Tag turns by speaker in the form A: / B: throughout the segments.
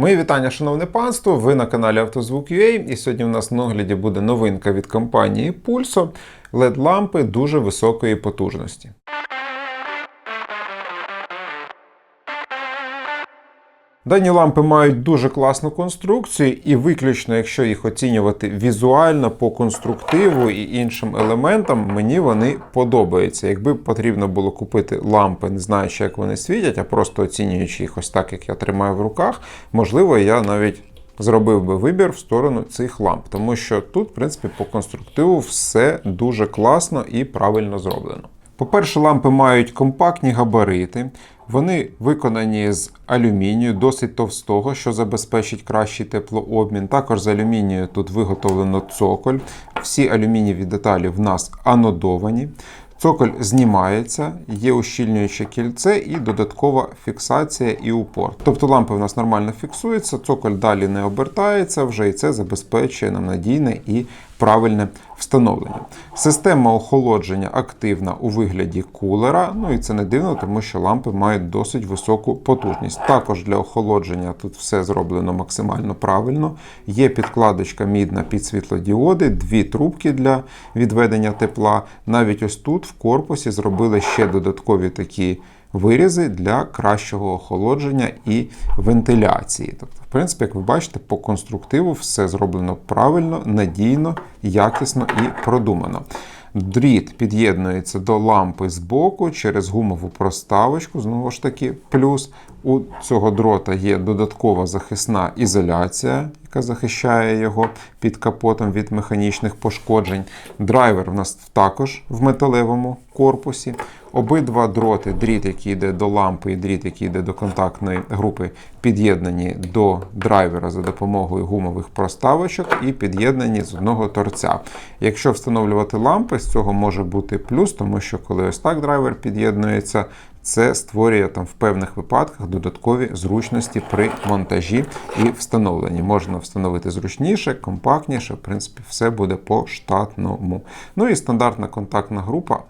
A: Мої вітання, шановне панство! Ви на каналі Автозвук.ua і сьогодні у нас на огляді буде новинка від компанії Pulso led лампи дуже високої потужності. Дані лампи мають дуже класну конструкцію, і виключно, якщо їх оцінювати візуально по конструктиву і іншим елементам, мені вони подобаються. Якби потрібно було купити лампи, не знаючи, як вони світять, а просто оцінюючи їх ось так, як я тримаю в руках, можливо, я навіть зробив би вибір в сторону цих ламп, тому що тут, в принципі, по конструктиву все дуже класно і правильно зроблено. По-перше, лампи мають компактні габарити, вони виконані з алюмінію, досить товстого, що забезпечить кращий теплообмін. Також з алюмінію тут виготовлено цоколь. Всі алюмінієві деталі в нас анодовані. Цоколь знімається, є ущільнююче кільце і додаткова фіксація і упор. Тобто лампи в нас нормально фіксуються, цоколь далі не обертається вже, і це забезпечує нам надійне і правильне встановлення. Система охолодження активна у вигляді кулера. Ну і це не дивно, тому що лампи мають досить високу потужність. Також для охолодження тут все зроблено максимально правильно. Є підкладочка мідна під світлодіоди, дві трубки для відведення тепла. Навіть ось тут в корпусі зробили ще додаткові такі. Вирізи для кращого охолодження і вентиляції. Тобто, в принципі, як ви бачите, по конструктиву все зроблено правильно, надійно, якісно і продумано. Дріт під'єднується до лампи з боку через гумову проставочку. Знову ж таки, плюс у цього дрота є додаткова захисна ізоляція, яка захищає його під капотом від механічних пошкоджень. Драйвер у нас також в металевому корпусі. Обидва дроти, дріт, який йде до лампи, і дріт, який йде до контактної групи, під'єднані до драйвера за допомогою гумових проставочок і під'єднані з одного торця. Якщо встановлювати лампи, з цього може бути плюс, тому що коли ось так драйвер під'єднується, це створює там в певних випадках додаткові зручності при монтажі і встановленні. Можна встановити зручніше, компактніше, в принципі, все буде по штатному. Ну і стандартна контактна група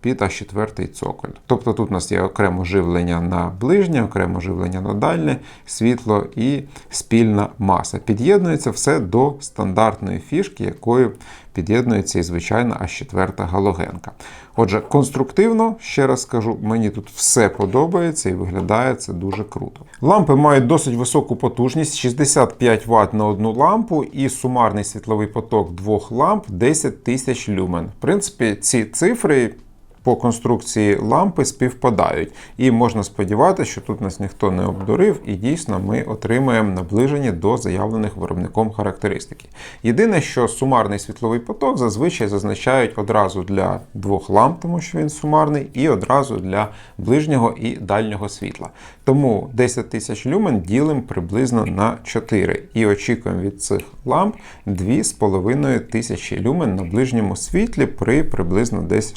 A: під А4 цоколь. Тобто тут у нас є окремо живлення на ближнє, окремо живлення на дальнє, світло і спільна маса. Під'єднується все до стандартної фішки, якою під'єднується і звичайна А4 галогенка. Отже, конструктивно, ще раз скажу, мені тут все подобається і виглядає це дуже круто. Лампи мають досить високу потужність 65 Вт на одну лампу і сумарний світловий поток двох ламп 10 тисяч люмен. В принципі, ці цифри по конструкції лампи співпадають. І можна сподіватися, що тут нас ніхто не обдурив, і дійсно ми отримаємо наближені до заявлених виробником характеристики. Єдине, що сумарний світловий поток зазвичай зазначають одразу для двох ламп, тому що він сумарний, і одразу для ближнього і дальнього світла. Тому 10 тисяч люмен ділимо приблизно на 4 і очікуємо від цих ламп 2,5 тисячі люмен на ближньому світлі при приблизно десь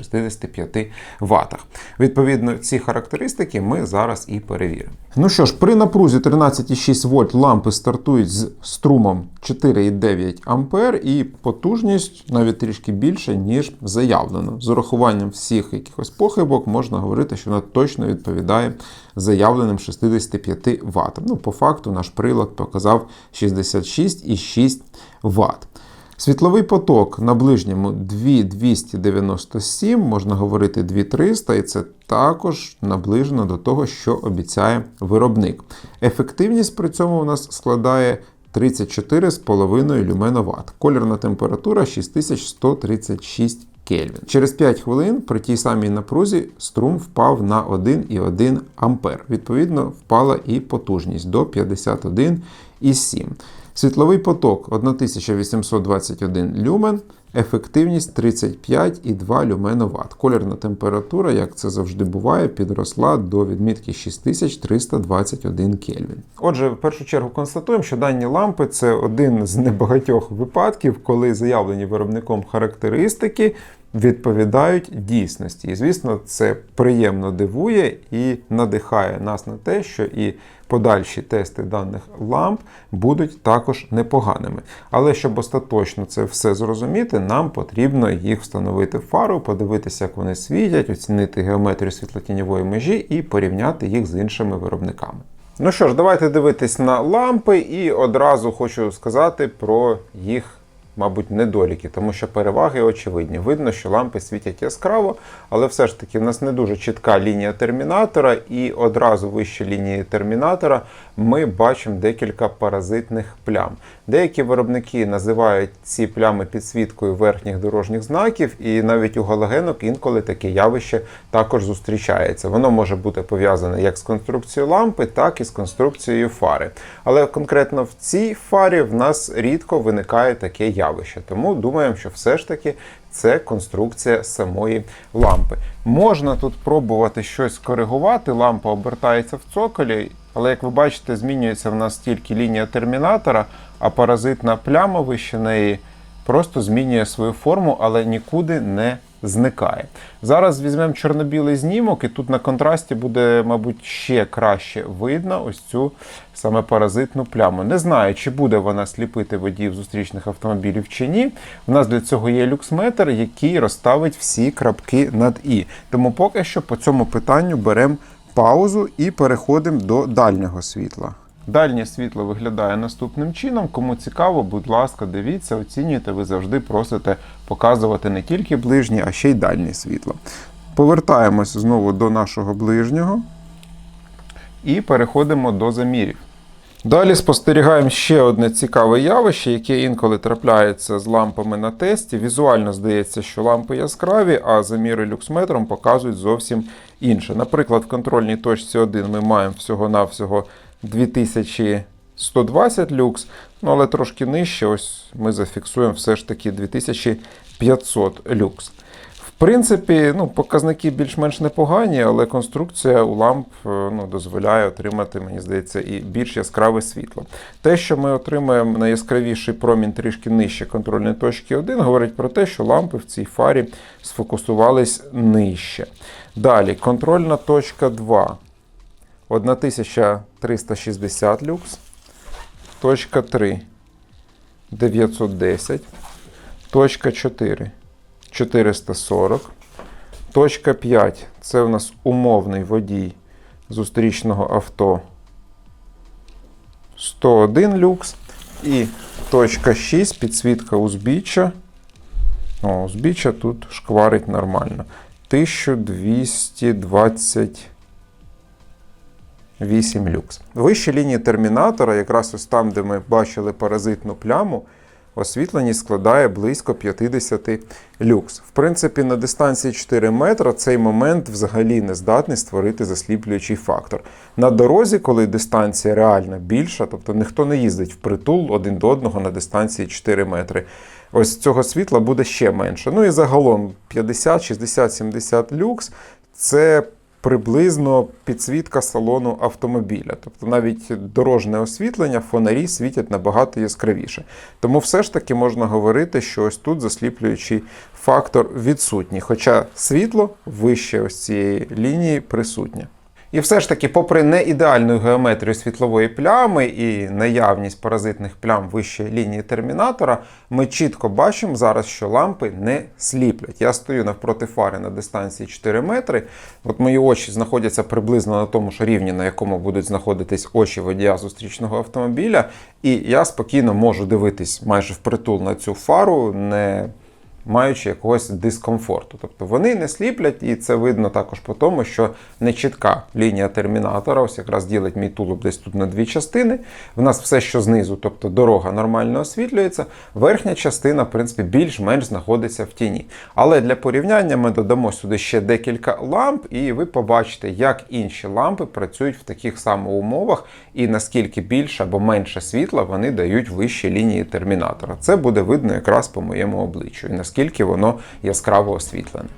A: 60-65 ватах. Відповідно, ці характеристики ми зараз і перевіримо. Ну що ж, при напрузі 13,6 вольт лампи стартують з струмом 4,9 ампер і потужність навіть трішки більше, ніж заявлено. З урахуванням всіх якихось похибок можна говорити, що вона точно відповідає заявленим 65 Вт. Ну, по факту наш прилад показав 66,6 Вт. Світловий поток на ближньому 2297, можна говорити 2300, і це також наближено до того, що обіцяє виробник. Ефективність при цьому у нас складає 34,5 люменоват. Колірна температура 6136 Кельвін. Через 5 хвилин при тій самій напрузі струм впав на 1,1 А. Відповідно, впала і потужність до 51,7. Світловий поток 1821 люмен, ефективність 35,2 люменоват. Колірна температура, як це завжди буває, підросла до відмітки 6321 Кельвін. Отже, в першу чергу констатуємо, що дані лампи це один з небагатьох випадків, коли заявлені виробником характеристики відповідають дійсності. І, звісно, це приємно дивує і надихає нас на те, що і подальші тести даних ламп будуть також непоганими. Але щоб остаточно це все зрозуміти, нам потрібно їх встановити в фару, подивитися, як вони світять, оцінити геометрію світлотіньової межі і порівняти їх з іншими виробниками. Ну що ж, давайте дивитись на лампи, і одразу хочу сказати про їх. Мабуть, недоліки, тому що переваги очевидні. Видно, що лампи світять яскраво, але все ж таки в нас не дуже чітка лінія термінатора, і одразу вище лінії термінатора ми бачимо декілька паразитних плям. Деякі виробники називають ці плями підсвіткою верхніх дорожніх знаків, і навіть у галогенок інколи таке явище також зустрічається. Воно може бути пов'язане як з конструкцією лампи, так і з конструкцією фари. Але конкретно в цій фарі в нас рідко виникає таке явище. Тому думаємо, що все ж таки це конструкція самої лампи. Можна тут пробувати щось коригувати, лампа обертається в цоколі, але як ви бачите, змінюється в нас тільки лінія термінатора, а паразитна пляма вище неї просто змінює свою форму, але нікуди не зникає. Зараз візьмемо чорно-білий знімок, і тут на контрасті буде, мабуть, ще краще видно ось цю саме паразитну пляму. Не знаю, чи буде вона сліпити водіїв зустрічних автомобілів чи ні. У нас для цього є люксметр, який розставить всі крапки над і. Тому поки що по цьому питанню беремо паузу і переходимо до дальнього світла. Дальнє світло виглядає наступним чином. Кому цікаво, будь ласка, дивіться, оцінюйте, ви завжди просите показувати не тільки ближнє, а ще й дальнє світло. Повертаємось знову до нашого ближнього і переходимо до замірів. Далі спостерігаємо ще одне цікаве явище, яке інколи трапляється з лампами на тесті. Візуально здається, що лампи яскраві, а заміри люксметром показують зовсім інше. Наприклад, в контрольній точці 1 ми маємо всього-навсього 2120 люкс, ну але трошки нижче, ось ми зафіксуємо все ж таки 2500 люкс. Принципі, ну, показники більш-менш непогані, але конструкція у ламп е, ну, дозволяє отримати, мені здається, і більш яскраве світло. Те, що ми отримаємо найяскравіший промінь трішки нижче контрольної точки 1, говорить про те, що лампи в цій фарі сфокусувались нижче. Далі, контрольна точка 2. 1360 люкс. Точка 3 910. Точка 4 440. Точка 5 це у нас умовний водій зустрічного авто 101 люкс. І точка 6 підсвітка узбіччя. О, узбіччя тут шкварить нормально. 1220. 8 люкс. Вищі лінії термінатора, якраз ось там, де ми бачили паразитну пляму, освітленість складає близько 50 люкс. В принципі, на дистанції 4 метра цей момент взагалі не здатний створити засліплюючий фактор. На дорозі, коли дистанція реально більша, тобто ніхто не їздить в притул один до одного на дистанції 4 метри. Ось цього світла буде ще менше. Ну і загалом 50, 60, 70 люкс це приблизно підсвітка салону автомобіля. Тобто навіть дорожне освітлення, фонарі світять набагато яскравіше. Тому все ж таки можна говорити, що ось тут засліплюючий фактор відсутній. Хоча світло вище ось цієї лінії присутнє. І все ж таки, попри неідеальну геометрію світлової плями і наявність паразитних плям вище лінії термінатора, ми чітко бачимо зараз, що лампи не сліплять. Я стою навпроти фари на дистанції 4 метри. От мої очі знаходяться приблизно на тому ж рівні, на якому будуть знаходитись очі водія зустрічного автомобіля. І я спокійно можу дивитись майже впритул на цю фару. не маючи якогось дискомфорту. Тобто вони не сліплять, і це видно також по тому, що нечітка лінія термінатора, ось якраз ділить мій тулуб десь тут на дві частини. В нас все, що знизу, тобто дорога нормально освітлюється, верхня частина, в принципі, більш-менш знаходиться в тіні. Але для порівняння ми додамо сюди ще декілька ламп, і ви побачите, як інші лампи працюють в таких самих умовах, і наскільки більше або менше світла вони дають вищі лінії термінатора. Це буде видно якраз по моєму обличчю. І наскільки воно яскраво освітлене.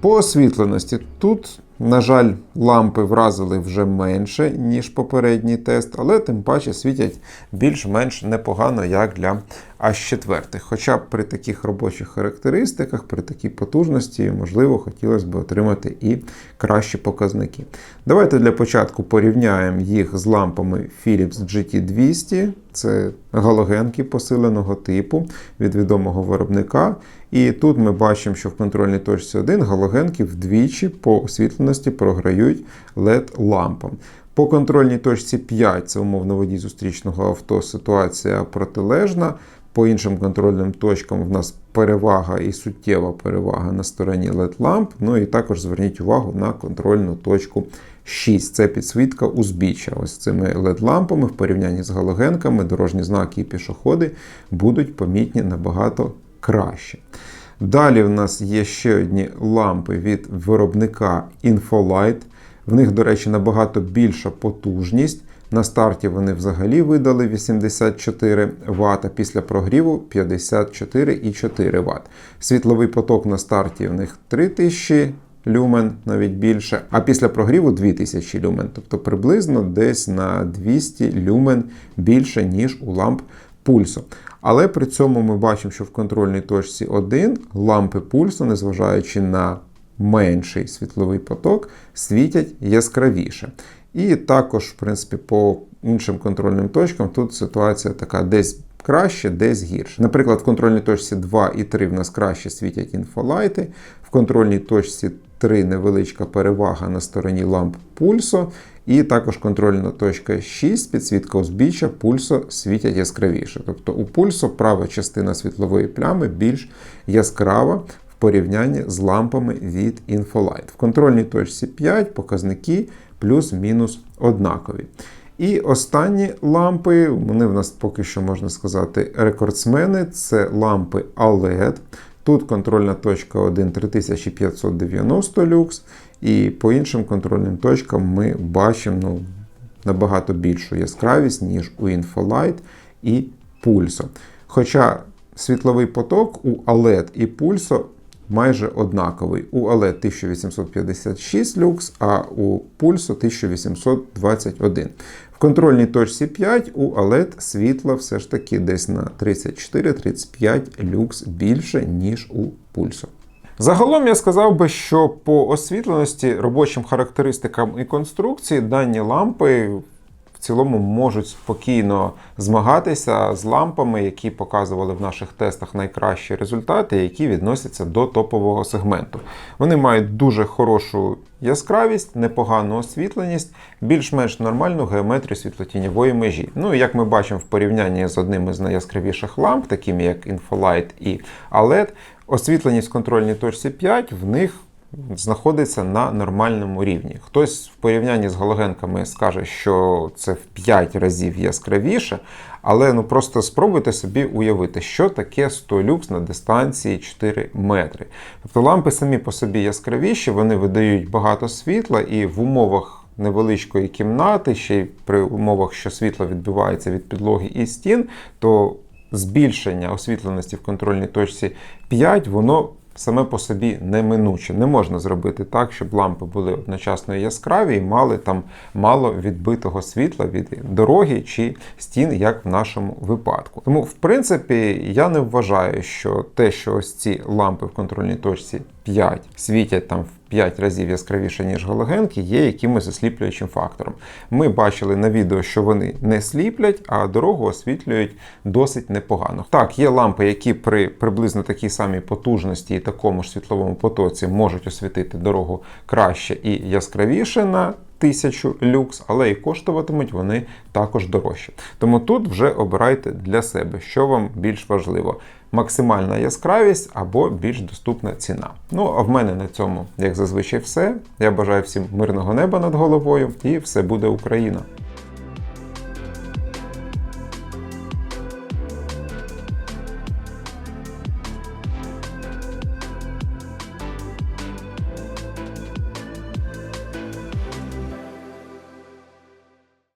A: По освітленості тут На жаль, лампи вразили вже менше, ніж попередній тест, але тим паче світять більш-менш непогано, як для H4. Хоча при таких робочих характеристиках, при такій потужності, можливо, хотілося б отримати і кращі показники. Давайте для початку порівняємо їх з лампами Philips GT200. Це галогенки посиленого типу від відомого виробника. І тут ми бачимо, що в контрольній точці 1 галогенки вдвічі по освітленості програють LED-лампам. По контрольній точці 5 це умовно водій зустрічного авто ситуація протилежна. По іншим контрольним точкам в нас перевага і суттєва перевага на стороні LED-ламп. Ну і також зверніть увагу на контрольну точку 6. Це підсвітка узбіччя. Ось цими LED-лампами в порівнянні з галогенками дорожні знаки і пішоходи будуть помітні набагато краще. Далі в нас є ще одні лампи від виробника Infolight. В них, до речі, набагато більша потужність. На старті вони взагалі видали 84 Вт, після прогріву 54,4 Вт. Світловий поток на старті в них 3000 люмен, навіть більше, а після прогріву 2000 люмен, тобто приблизно десь на 200 люмен більше, ніж у ламп пульсу. Але при цьому ми бачимо, що в контрольній точці 1 лампи пульсу, незважаючи на менший світловий поток, світять яскравіше. І також, в принципі, по іншим контрольним точкам тут ситуація така десь краще, десь гірше. Наприклад, в контрольній точці 2 і 3 в нас краще світять інфолайти, в контрольній точці 3 невеличка перевага на стороні ламп пульсу. І також контрольна точка 6, підсвітка узбіччя, пульсо світять яскравіше. Тобто у пульсу права частина світлової плями більш яскрава в порівнянні з лампами від Infolight. В контрольній точці 5 показники плюс-мінус однакові. І останні лампи, вони в нас поки що можна сказати рекордсмени, це лампи OLED. Тут контрольна точка 1 3590 люкс, і по іншим контрольним точкам ми бачимо ну, набагато більшу яскравість, ніж у Infolight і Pulso. Хоча світловий поток у OLED і Pulso майже однаковий. У OLED 1856 люкс, а у Pulso 1821. В контрольній точці 5 у OLED світла все ж таки десь на 34-35 люкс більше, ніж у Pulso. Загалом я сказав би, що по освітленості, робочим характеристикам і конструкції дані лампи цілому можуть спокійно змагатися з лампами, які показували в наших тестах найкращі результати, які відносяться до топового сегменту. Вони мають дуже хорошу яскравість, непогану освітленість, більш-менш нормальну геометрію світлотіньової межі. Ну і як ми бачимо в порівнянні з одним із найяскравіших ламп, такими як Infolight і OLED, освітленість в контрольній точці 5 в них знаходиться на нормальному рівні. Хтось в порівнянні з галогенками скаже, що це в 5 разів яскравіше, але ну просто спробуйте собі уявити, що таке 100 люкс на дистанції 4 метри. Тобто лампи самі по собі яскравіші, вони видають багато світла і в умовах. Невеличкої кімнати, ще й при умовах, що світло відбивається від підлоги і стін, то збільшення освітленості в контрольній точці 5, воно саме по собі неминуче. Не можна зробити так, щоб лампи були одночасно яскраві і мали там мало відбитого світла від дороги чи стін, як в нашому випадку. Тому, в принципі, я не вважаю, що те, що ось ці лампи в контрольній точці 5 світять там в 5 разів яскравіше, ніж галогенки, є якимось осліплюючим фактором. Ми бачили на відео, що вони не сліплять, а дорогу освітлюють досить непогано. Так, є лампи, які при приблизно такій самій потужності і такому ж світловому потоці можуть освітити дорогу краще і яскравіше на 1000 люкс, але і коштуватимуть вони також дорожче. Тому тут вже обирайте для себе, що вам більш важливо: максимальна яскравість або більш доступна ціна. Ну а в мене на цьому, як зазвичай, все. Я бажаю всім мирного неба над головою і все буде Україна!